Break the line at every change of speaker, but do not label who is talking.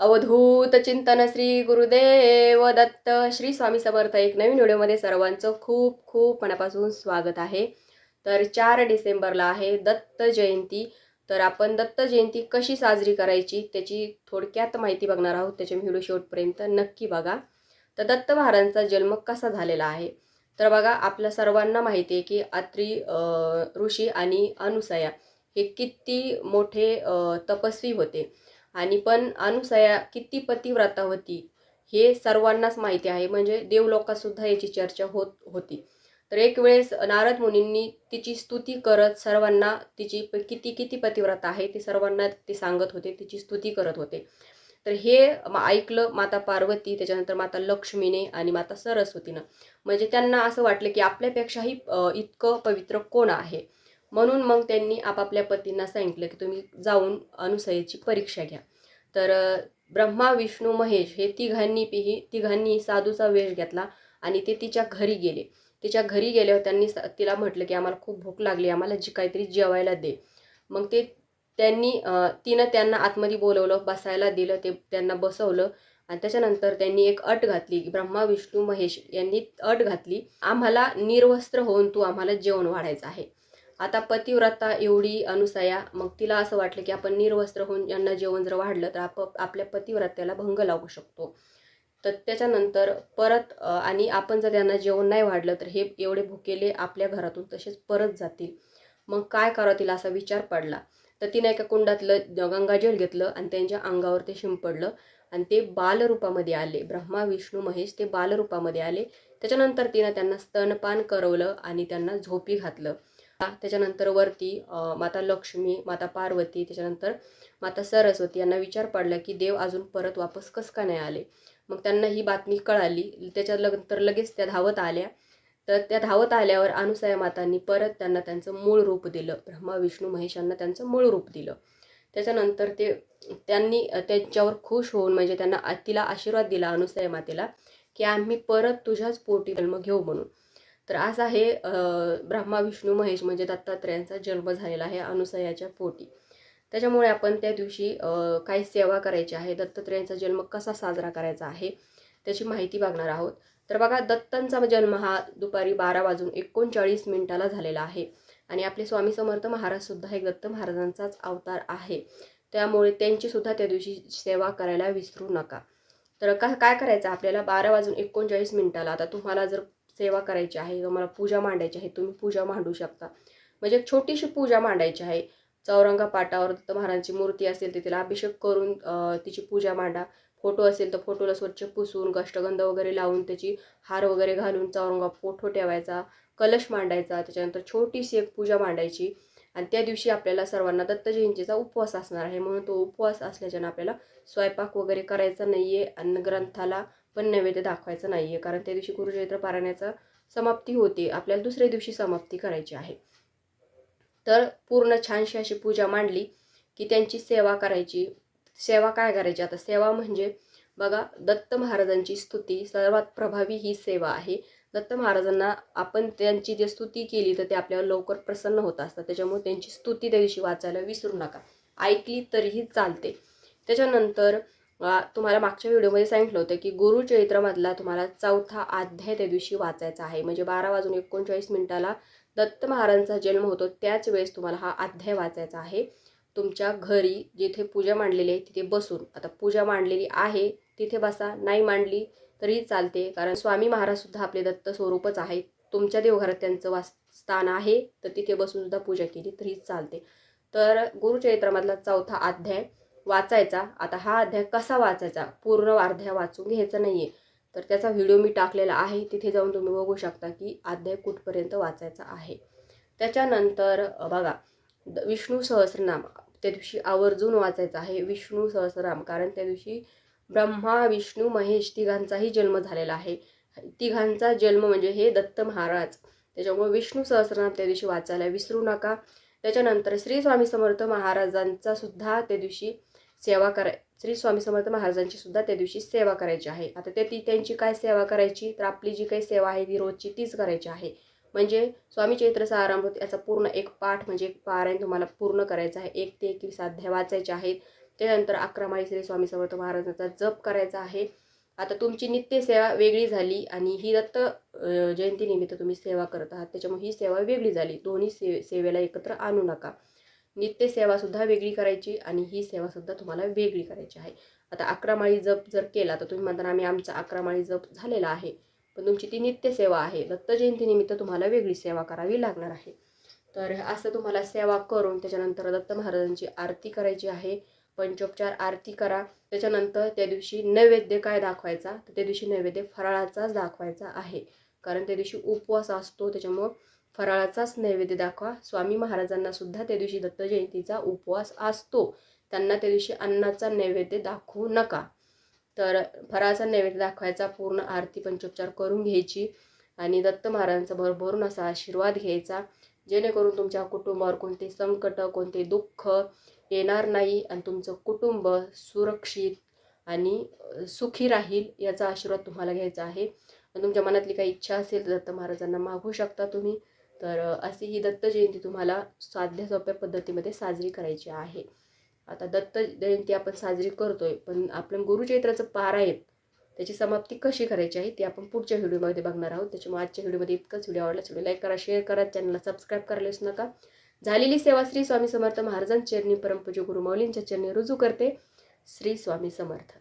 अवधूत चिंतन श्री गुरुदेव दत्त श्री स्वामी समर्थ एक नवीन व्हिडिओमध्ये सर्वांचं खूप खूप मनापासून स्वागत आहे. तर चार डिसेंबरला आहे दत्त जयंती. तर आपण दत्त जयंती कशी साजरी करायची त्याची थोडक्यात माहिती बघणार आहोत. त्याच्या व्हिडिओ शेवटपर्यंत नक्की बघा. तर दत्त महाराजांचा जन्म कसा झालेला आहे? तर बघा आपल्या सर्वांना माहिती आहे की अत्री ऋषी आणि अनुसया हे किती मोठे तपस्वी होते. आणि पण अनुसया किती पतिव्रता होती हे सर्वांनाच माहिती आहे. म्हणजे देवलोकातसुद्धा याची चर्चा होत होती. तर एक वेळेस नारद मुनींनी तिची स्तुती करत सर्वांना तिची किती किती पतिव्रता आहे ते सर्वांना ते सांगत होते. तिची स्तुती करत होते. तर हे ऐकलं माता पार्वती त्याच्यानंतर माता लक्ष्मीने आणि माता सरस्वतीनं. म्हणजे त्यांना असं वाटलं की आपल्यापेक्षाही इतकं पवित्र कोण आहे? म्हणून मग त्यांनी आपापल्या पतींना सांगितलं की तुम्ही जाऊन अनुसयेची परीक्षा घ्या. तर ब्रह्मा विष्णू महेश हे तिघांनी पिही तिघांनी साधूचा वेश घेतला आणि ते तिच्या घरी गेले. तिच्या घरी गेल्यावर त्यांनी स- तिला म्हटलं की आम्हाला खूप भूक लागली आम्हाला जी काहीतरी जेवायला दे. मग ते त्यांनी तिनं त्यांना आतमध्ये बोलवलं बसायला दिलं ते त्यांना बसवलं आणि त्याच्यानंतर त्यांनी एक अट घातली ब्रह्मा विष्णू महेश यांनी अट घातली आम्हाला निर्वस्त्र होऊन तू आम्हाला जेवण वाढायचं आहे. आता पतिव्रता एवढी अनुसया मग तिला असं वाटलं की आपण निर्वस्त्र होऊन यांना जेवण जर वाढलं तर आप आपल्या पतिव्रत्याला भंग लागू शकतो. तर त्याच्यानंतर परत आणि आपण जर त्यांना जेवण नाही वाढलं तर हे एवढे भुकेले आपल्या घरातून तसेच परत जातील. मग काय करावं तिला असा विचार पडला. तर तिने एका कुंडातलं गंगाजल घेतलं आणि त्यांच्या अंगावर ते शिंपडलं आणि ते बालरूपामध्ये आले. ब्रह्मा विष्णू महेश ते बालरूपामध्ये आले. त्याच्यानंतर तिनं त्यांना स्तनपान करवलं आणि त्यांना झोपी घातलं. त्याच्यानंतर वरती माता लक्ष्मी माता पार्वती त्याच्यानंतर माता सरस्वती यांना विचार पडला की देव अजून परत वापस कस का नाही आले? मग त्यांना ही बातमी कळाली. त्याच्यानंतर लगेच त्या धावत आल्या. तर त्या धावत आल्यावर अनुसया मातांनी परत त्यांना त्यांचं मूळ रूप दिलं. ब्रह्मा विष्णू महेशांना त्यांचं मूळ रूप दिलं. त्याच्यानंतर ते त्यांनी त्यांच्यावर खुश होऊन म्हणजे त्यांना तिला आशीर्वाद दिला अनुसया मातेला की आम्ही परत तुझ्याच पोटी जन्म घेऊ म्हणून. तर असा आहे ब्रह्मा विष्णू महेश म्हणजे दत्तात्रयांचा जन्म झालेला आहे अनुसयाच्या पोटी. त्याच्यामुळे आपण त्या दिवशी काय काही सेवा करायची आहे. दत्तात्रयांचा जन्म कसा साजरा करायचा आहे त्याची माहिती बघणार आहोत. तर बघा दत्तांचा जन्म हा दुपारी बारा वाजून एकोणचाळीस मिनिटाला झालेला आहे. आणि आपले स्वामी समर्थ महाराजसुद्धा एक दत्त महाराजांचाच अवतार आहे. त्यामुळे त्यांचीसुद्धा त्या दिवशी सेवा करायला विसरू नका. तर का काय करायचं? आपल्याला बारा वाजून एकोणचाळीस मिनिटाला आता तुम्हाला जर सेवा करायची आहे तुम्हाला पूजा मांडायची आहे तुम्ही पूजा मांडू शकता. म्हणजे एक छोटीशी पूजा मांडायची आहे. चौरंगा पाटावर दत्त महाराजांची मूर्ती असेल तर तिला अभिषेक करून तिची पूजा मांडा. फोटो असेल तर फोटोला स्वच्छ पुसून गष्टगंध वगैरे लावून त्याची हार वगैरे घालून चौरंगा फोटो ठेवायचा कलश मांडायचा त्याच्यानंतर छोटीशी एक पूजा मांडायची. आणि त्या दिवशी आपल्याला सर्वांना दत्तजयंतीचा उपवास असणार आहे. म्हणून तो उपवास असल्याच्यानं आपल्याला स्वयंपाक वगैरे करायचा नाही आहे आणि ग्रंथाला पण नैवेद्य दाखवायचं नाही आहे कारण त्या दिवशी कुरुक्षेत्र पारायणाचा समाप्ती होते. आपल्याला दुसऱ्या दिवशी समाप्ती करायची आहे. तर पूर्ण छानशी अशी पूजा मांडली की त्यांची सेवा करायची. सेवा काय करायची? आता सेवा म्हणजे बघा दत्त महाराजांची स्तुती. सर्वात प्रभावी ही सेवा आहे. दत्त महाराजांना आपण त्यांची जी स्तुती केली तर ते आपल्यावर लवकर प्रसन्न होत असतात. त्याच्यामुळे त्यांची स्तुती त्या दिवशी वाचायला विसरू नका. ऐकली तरीही चालते. त्याच्यानंतर तुम्हाला मागच्या व्हिडिओमध्ये सांगितलं होतं की गुरुचरित्रामधला तुम्हाला चौथा अध्याय त्या दिवशी वाचायचा आहे. म्हणजे बारा वाजून एकोणचाळीस मिनिटाला दत्त महाराजांचा जन्म होतो. त्याच वेळेस तुम्हाला हा अध्याय वाचायचा आहे. तुमच्या घरी जिथे पूजा मांडलेली आहे तिथे बसून. आता पूजा मांडलेली आहे तिथे बसा. नाही मांडली तरी चालते. कारण स्वामी महाराजसुद्धा आपले दत्त स्वरूपच आहेत. तुमच्या देवघरात त्यांचं वास स्थान आहे तर तिथे बसूनसुद्धा पूजा केली तरी चालते. तर गुरुचरित्रामधला चौथा अध्याय वाचायचा. आता हा अध्याय कसा वाचायचा? पूर्ण अर्ध्या वाचून घ्यायचा नाही आहे तर त्याचा व्हिडिओ मी टाकलेला आहे. तिथे जाऊन तुम्ही बघू शकता की अध्याय कुठपर्यंत वाचायचा आहे. त्याच्यानंतर बघा द- विष्णू सहस्रनाम त्या दिवशी आवर्जून वाचायचा आहे. विष्णू सहस्रनाम कारण त्या दिवशी ब्रह्मा विष्णू महेश तिघांचाही जन्म झालेला आहे. तिघांचा जन्म म्हणजे हे दत्त महाराज. त्याच्यामुळे विष्णू सहस्रनाम त्या दिवशी वाचायला विसरू नका. त्याच्यानंतर श्री स्वामी समर्थ महाराजांचा सुद्धा त्या दिवशी सेवा कराय श्री स्वामी समर्थ महाराजांची सुद्धा त्या दिवशी सेवा करायची आहे. आता ते ती त्यांची काय सेवा करायची? तर आपली जी काही सेवा आहे ती रोजची तीच करायची आहे. म्हणजे स्वामी चैत्र सारामृत याचा पूर्ण एक पाठ म्हणजे एक पारायण तुम्हाला पूर्ण करायचं आहे. एक ते एकवीस अध्याय वाचायचे आहेत. त्यानंतर अकरा श्री स्वामी समर्थ महाराजांचा जप करायचा आहे. आता तुमची नित्यसेवा वेगळी झाली आणि ही दत्त जयंतीनिमित्त तुम्ही सेवा करत आहात. त्याच्यामुळे ही सेवा वेगळी झाली. दोन्ही से सेवेला एकत्र आणू नका. नित्यसेवासुद्धा वेगळी करायची आणि ही सेवासुद्धा तुम्हाला वेगळी करायची आहे. आता अकरा माळी जप जर केला तर तुम्ही म्हणताना आम्ही आमचा अकरा माळी जप झालेला आहे. पण तुमची ती नित्यसेवा आहे. दत्त जयंतीनिमित्त तुम्हाला वेगळी सेवा करावी लागणार आहे. तर असं तुम्हाला सेवा करून त्याच्यानंतर दत्त महाराजांची आरती करायची आहे. पंचोपचार आरती करा. त्याच्यानंतर त्या दिवशी नैवेद्य काय दाखवायचा? तर त्या दिवशी नैवेद्य फराळाचाच दाखवायचा आहे. कारण त्या दिवशी उपवास असतो त्याच्यामुळं फराळाचाच नैवेद्य दाखवा. स्वामी महाराजांना सुद्धा त्या दिवशी दत्त जयंतीचा उपवास असतो. त्यांना त्या दिवशी अन्नाचा नैवेद्य दाखवू नका. तर फराळाचा नैवेद्य दाखवायचा पूर्ण आरती पंचोपचार करून घ्यायची आणि दत्त महाराजांचा भरभरून असा आशीर्वाद घ्यायचा. जेणेकरून तुमच्या कुटुंबावर कोणते संकट कोणते दुःख येणार नाही आणि तुमचं कुटुंब सुरक्षित आणि सुखी राहील याचा आशीर्वाद तुम्हाला घ्यायचा आहे. आणि तुमच्या मनातली काही इच्छा असेल तर दत्त महाराजांना मागू शकता तुम्ही. तर अशी ही दत्त जयंती तुम्हाला साध्या सोप्या पद्धतीमध्ये साजरी करायची आहे. आता दत्त जयंती आपण साजरी करतोय पण आपण गुरुचैत्राचं पारायण त्याची समाप्ती कशी करायची आहे ती आपण पुढच्या व्हिडिओमध्ये बघणार आहोत. त्याच्यामुळे आजच्या व्हिडिओमध्ये इतकंच. व्हिडिओ आवडला व्हिडिओ लाईक करा शेअर करा चॅनलला सबस्क्राईब करायलाच नका. झालेली सेवा श्री स्वामी समर्थ महाराजांच्या चरणी परमपूज्य गुरुमौलींच्या चरणी रुजू करते. श्री स्वामी समर्थ.